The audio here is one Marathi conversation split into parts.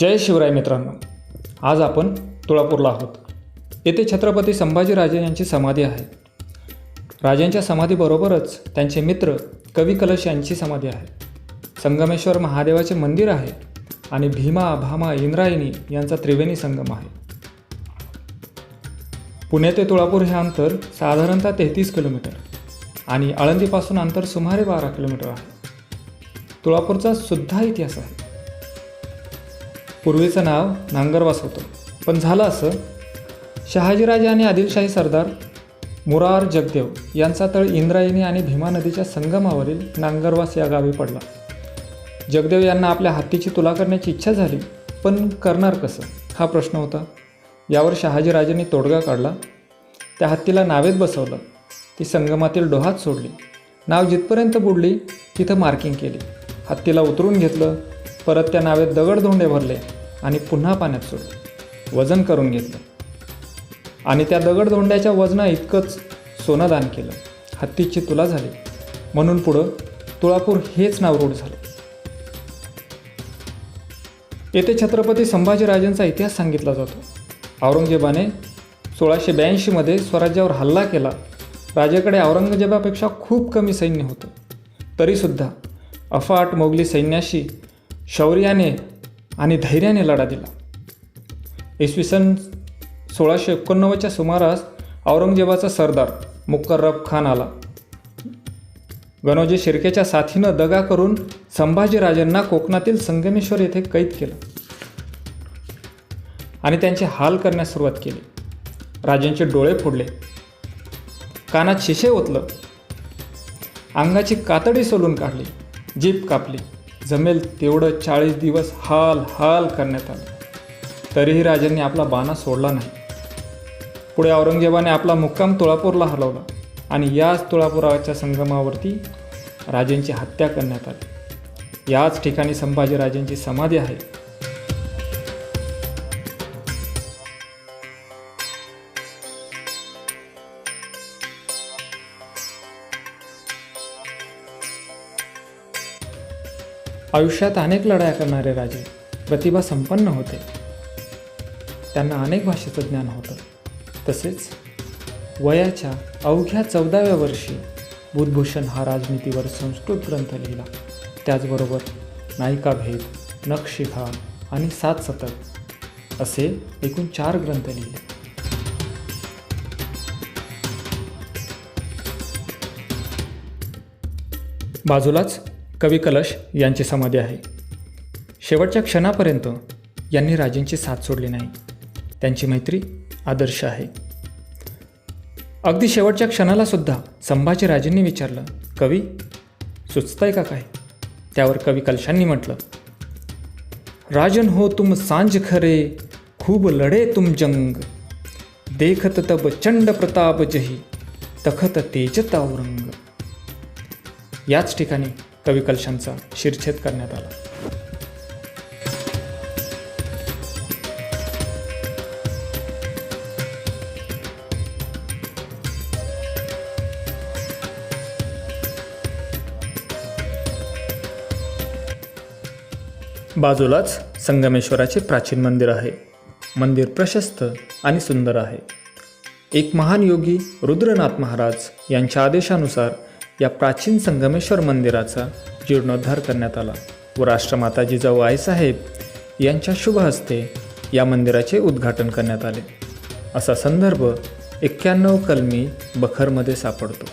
जय शिवराय मित्रांनो. आज आपण तुळापूरला आहोत. येथे छत्रपती संभाजीराजे यांची समाधी आहे. राजांच्या समाधीबरोबरच त्यांचे मित्र कवी कलश यांची समाधी आहे. संगमेश्वर महादेवाचे मंदिर आहे आणि भीमा भामा इंद्रायणी यांचा त्रिवेणी संगम आहे. पुणे ते तुळापूर हे अंतर साधारणतः तेहतीस किलोमीटर आणि आळंदीपासून अंतर सुमारे बारा किलोमीटर आहे. तुळापूरचा सुद्धा इतिहास आहे. पूर्वीचं नाव नांगरवास होतं पण झालं असं? शहाजीराजे आणि आदिलशाही सरदार मुरार जगदेव यांचा तळ इंद्रायणी आणि भीमा नदीच्या संगमावरील नांगरवास या गावी पडला. जगदेव यांना आपल्या हत्तीची तुला करण्याची इच्छा झाली पण करणार कसं? हा प्रश्न होता. यावर शहाजीराजेंनी तोडगा काढला. त्या हत्तीला नावेत बसवलं. ती संगमातील डोहात सोडली. नाव जिथपर्यंत बुडली तिथं मार्किंग केली. हत्तीला उतरून घेतलं. परत त्या नावेत दगडधोंडे भरले आणि पुन्हा पाण्यात सोडले. वजन करून घेतलं. आणि त्या दगडधोंड्याच्या वजना इतकंच सोनं दान केलं. हत्तीची तुला झाली. म्हणून पुढं तुळापूर हेच नाव रूढ झालं. येथे छत्रपती संभाजीराजांचा इतिहास सांगितला जातो. औरंगजेबाने सोळाशे ब्याऐंशीमध्ये स्वराज्यावर हल्ला केला. राजाकडे औरंगजेबापेक्षा खूप कमी सैन्य होतं. तरीसुद्धा अफाट मोगली सैन्याशी शौर्याने आणि धैर्याने लढा दिला. इसवी सन सोळाशे एकोणनव्वदच्या सुमारास औरंगजेबाचा सरदार मुकर्रब खान आला. गणोजी शिर्केच्या साथीनं दगा करून संभाजीराजांना कोकणातील संगमेश्वर येथे कैद केलं आणि त्यांचे हाल करण्यास सुरुवात केली. राजांचे डोळे फोडले. कानात शिशे ओतलं. अंगाची कातडी सोलून काढली. जीप कापली. जमेल तेवढं चाळीस दिवस हाल हाल करण्यात आलं. तरीही राजांनी आपला बाणा सोडला नाही. पुढे औरंगजेबाने आपला मुक्काम तुळापूरला हलवला आणि याच तुळापुराच्या संगमावरती राजांची हत्या करण्यात आली. याच ठिकाणी संभाजीराजांची समाधी आहे. आयुष्यात अनेक लढाया करणारे राजे प्रतिभा संपन्न होते. त्यांना अनेक भाषेचं ज्ञान होतं. तसेच वयाच्या अवघ्या चौदाव्या वर्षी बुधभूषण हा राजनीतीवर संस्कृत ग्रंथ लिहिला. त्याचबरोबर नायिकाभेद नक्षिखा आणि सात सतक असे एकूण चार ग्रंथ लिहिले. बाजूलाच कवी कलश यांची समाधी आहे. शेवटच्या क्षणापर्यंत यांनी राजेंची साथ सोडली नाही. त्यांची मैत्री आदर्श आहे. अगदी शेवटच्या क्षणाला सुद्धा संभाजीराजेंनी विचारलं कवी सुचतंय का काय? त्यावर कवी कलशांनी म्हटलं राजन हो तुम सांज खरे खूब लढे तुम जंग. देखत तब चंड प्रताप जही तखत तेजता औरंग. याच ठिकाणी कवी कलशांचा शिरछेद करण्यात आला. बाजूलाच संगमेश्वराचे प्राचीन मंदिर आहे. मंदिर प्रशस्त आणि सुंदर आहे. एक महान योगी रुद्रनाथ महाराज यांच्या आदेशानुसार या प्राचीन संगमेश्वर मंदिराचा जीर्णोद्धार करण्यात आला व राष्ट्रमाता जिजाऊ आईसाहेब यांच्या शुभ हस्ते या मंदिराचे उद्घाटन करण्यात आले. असा संदर्भ एक्क्याण्णव कलमी बखरमध्ये सापडतो.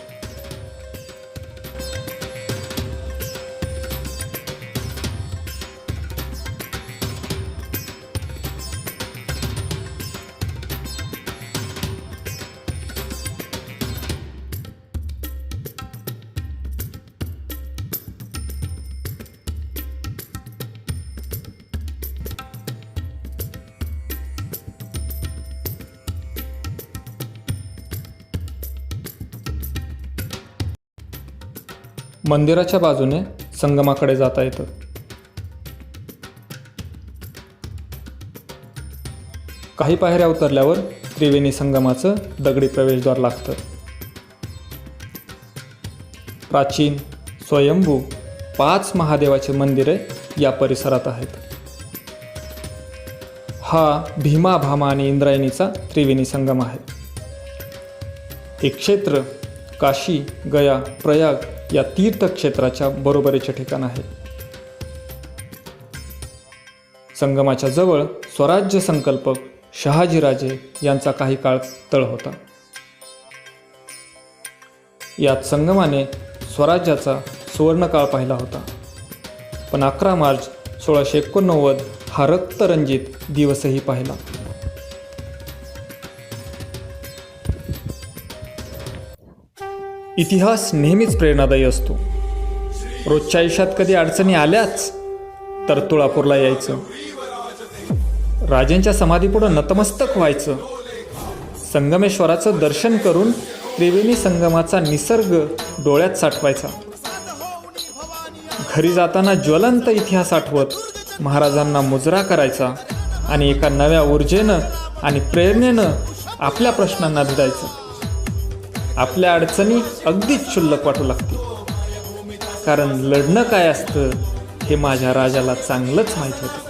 मंदिराच्या बाजूने संगमाकडे जाता येतं. काही पायऱ्या उतरल्यावर त्रिवेणी संगमाचं दगडी प्रवेशद्वार लागतं. प्राचीन स्वयंभू पाच महादेवाचे मंदिरे या परिसरात आहेत. हा भीमा भामा आणि इंद्रायणीचा त्रिवेणी संगम आहे. हे क्षेत्र काशी गया प्रयाग या तीर्थक्षेत्राच्या बरोबरीचे ठिकाण आहे. संगमाच्या जवळ स्वराज्य संकल्पक शहाजीराजे यांचा काही काळ तळ होता. यात संगमाने स्वराज्याचा सुवर्णकाळ पाहिला होता. पण अकरा मार्च सोळाशे एकोणनव्वद हा रक्तरंजित दिवसही पाहिला. इतिहास नेहमीच प्रेरणादायी असतो. रोजच्या आयुष्यात कधी अडचणी आल्याच तर तुळापूरला यायचं. राजेंच्या समाधीपुढं नतमस्तक व्हायचं. संगमेश्वराचं दर्शन करून त्रिवेणी संगमाचा निसर्ग डोळ्यात साठवायचा. घरी जाताना ज्वलंत इतिहास आठवत महाराजांना मुजरा करायचा आणि एका नव्या ऊर्जेनं आणि प्रेरणेनं आपल्या प्रश्नांना भिडायचं आपल्या अडचणी अगदीच क्षुल्लक वाटू लागतील. कारण लढणं काय असतं हे माझ्या राजाला चांगलंच माहीत होतं.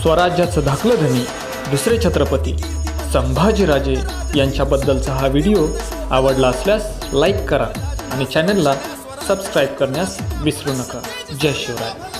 स्वराज्याचं धाकलं धनी दुसरे छत्रपती संभाजीराजे यांच्याबद्दलचा हा व्हिडिओ आवडला असल्यास लाईक करा आणि चॅनलला सबस्क्राईब करण्यास विसरू नका. जय शिवराय.